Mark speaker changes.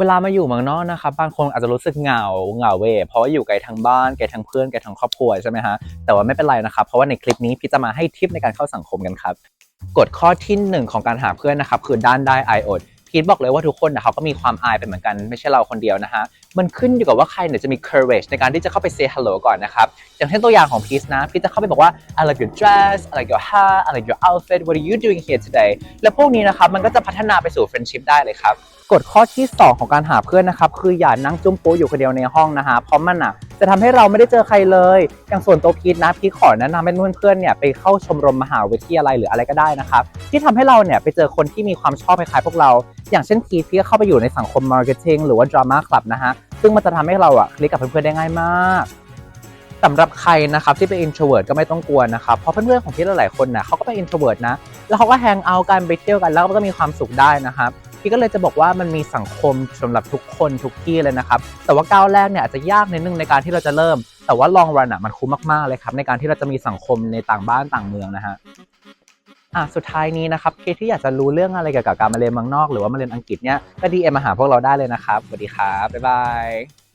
Speaker 1: เวลามาอยู่เมืองนอกนะครับบางคนอาจจะรู้สึกเหงาเหงาเวเพราะว่าอยู่ไกลทางบ้านไกลทางเพื่อนไกลทางครอบครัวใช่ไหมฮะแต่ว่าไม่เป็นไรนะครับเพราะว่าในคลิปนี้พี่จะมาให้ทิปในการเข้าสังคมกันครับกฎข้อที่หนึ่งของการหาเพื่อนนะครับคือด้านได้ไออ พีทบอกเลยว่าทุกคนนะเขาก็มีความอายเป็นเหมือนกันไม่ใช่เราคนเดียวนะฮะมันขึ้นอยู่กับว่าใครเนี่ยจะมี courage ในการที่จะเข้าไป say hello ก่อนนะครับ อย่างเช่นตัวอย่างของพีทนะพีทจะเข้าไปบอกว่า I like your dress I like your hair I like your outfit what are you doing here today และพวกนี้นะครับมันก็จะพัฒนาไปสู่ friendship ได้เลยครับกฎข้อที่ 2 ของการหาเพื่อนนะครับคืออย่านั่งจุ้มโป๊อยู่คนเดียวในห้องนะฮะเพราะมันอะ จะทำให้เราไม่ได้เจอใครเลย อย่างส่วนตัวพีทนะพีทขอแนะนำให้เพื่อนๆเนี่ยไปเข้าชมรมมหาวิทยาลัยหรืออะไรก็ได้นะครับที่ทำให้เราเนี่ยไปเจอคนที่มีความชอบคล้ายๆพวกเรา อย่างเช่นพีทพีทก็เข้าไปอยู่ในสังคมมาร์เก็ตติ้งหรือว่าดราม่าคลับนะฮะซึ่งมันจะทำให้เราอะคลิกกับเพื่อนๆได้ง่ายมากสำหรับใครนะครับที่เป็น introvert ก็ไม่ต้องกลัวนะครับ เพราะเพื่อนๆของพีทหลายๆคนน่ะเขาก็เป็น introvert นะ แล้วเขาก็แฮงเอาท์กันไปเที่ยวกันแล้วก็มีความสุขได้นะครับ พี่ก็เลยจะบอกว่ามันมีสังคมสำหรับทุกคนทุกที่เลยนะครับ แต่ว่าก้าวแรกเนี่ยอาจจะยากนิดนึงในการที่เราจะเริ่ม แต่ว่าลองรันอะมันคุ้มมากๆเลยครับในการที่เราจะมีสังคมในต่างบ้านต่างเมืองนะฮะอะสุดท้ายนี้นะครับใครที่อยากจะรู้เรื่องอะไรเกี่ยวกับการมาเรียนเมืองนอก หรือว่ามาเรียนอังกฤษเนี่ยก็ดีเอ็มมาหาพวกเราได้เลยนะครับสวัสดีครับบ๊ายบาย